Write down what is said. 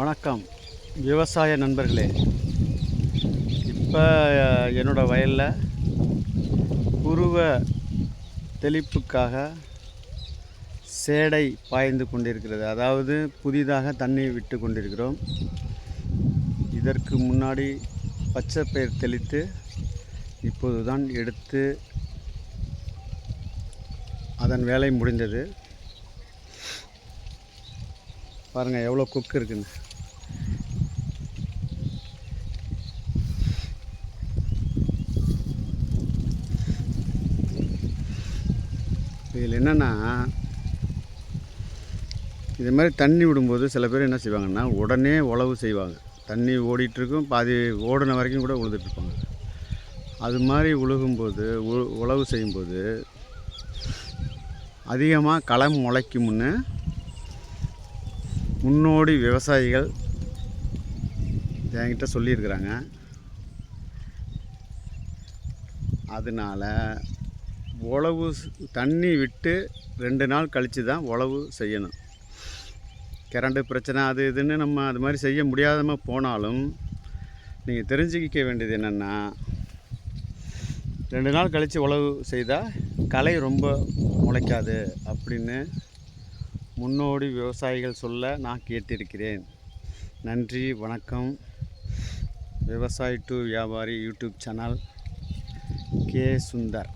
வணக்கம் விவசாய நண்பர்களே. இப்போ என்னோடய வயலில் குருவ தெளிப்புக்காக சேடை பாய்ந்து கொண்டிருக்கிறது. அதாவது புதிதாக தண்ணி விட்டு கொண்டிருக்கிறோம். இதற்கு முன்னாடி பச்சை பயிர் தெளித்து இப்போது தான் எடுத்து அதன் வேலை முடிந்தது. பாருங்கள் எவ்வளோ குக் இருக்குன்னு. இதில் என்னென்னா இது மாதிரி தண்ணி விடும்போது சில பேர் என்ன செய்வாங்கன்னா உடனே உழவு செய்வாங்க. தண்ணி ஓடிட்டுருக்கும் பாதி ஓடின வரைக்கும் கூட உழுதுட்டுருப்பாங்க. அது மாதிரி உழுகும்போது உ- உழவு செய்யும்போது அதிகமாக களம் முளைக்கும் முன்னே முன்னோடி விவசாயிகள் என்கிட்ட சொல்லியிருக்கிறாங்க. அதனால் உழவு தண்ணி விட்டு ரெண்டு நாள் கழித்து தான் உழவு செய்யணும். கரண்டு பிரச்சனை அது இதுன்னு நம்ம அது மாதிரி செய்ய முடியாதமாக போனாலும் நீங்கள் தெரிஞ்சுக்க வேண்டியது என்னென்னா ரெண்டு நாள் கழித்து உழவு செய்தால் களை ரொம்ப முளைக்காது அப்படின்னு முன்னோடி விவசாயிகள் சொல்ல நான் கேட்டிருக்கிறேன். நன்றி வணக்கம். விவசாயி டு வியாபாரி யூடியூப் சேனல் கே. சுந்தர்.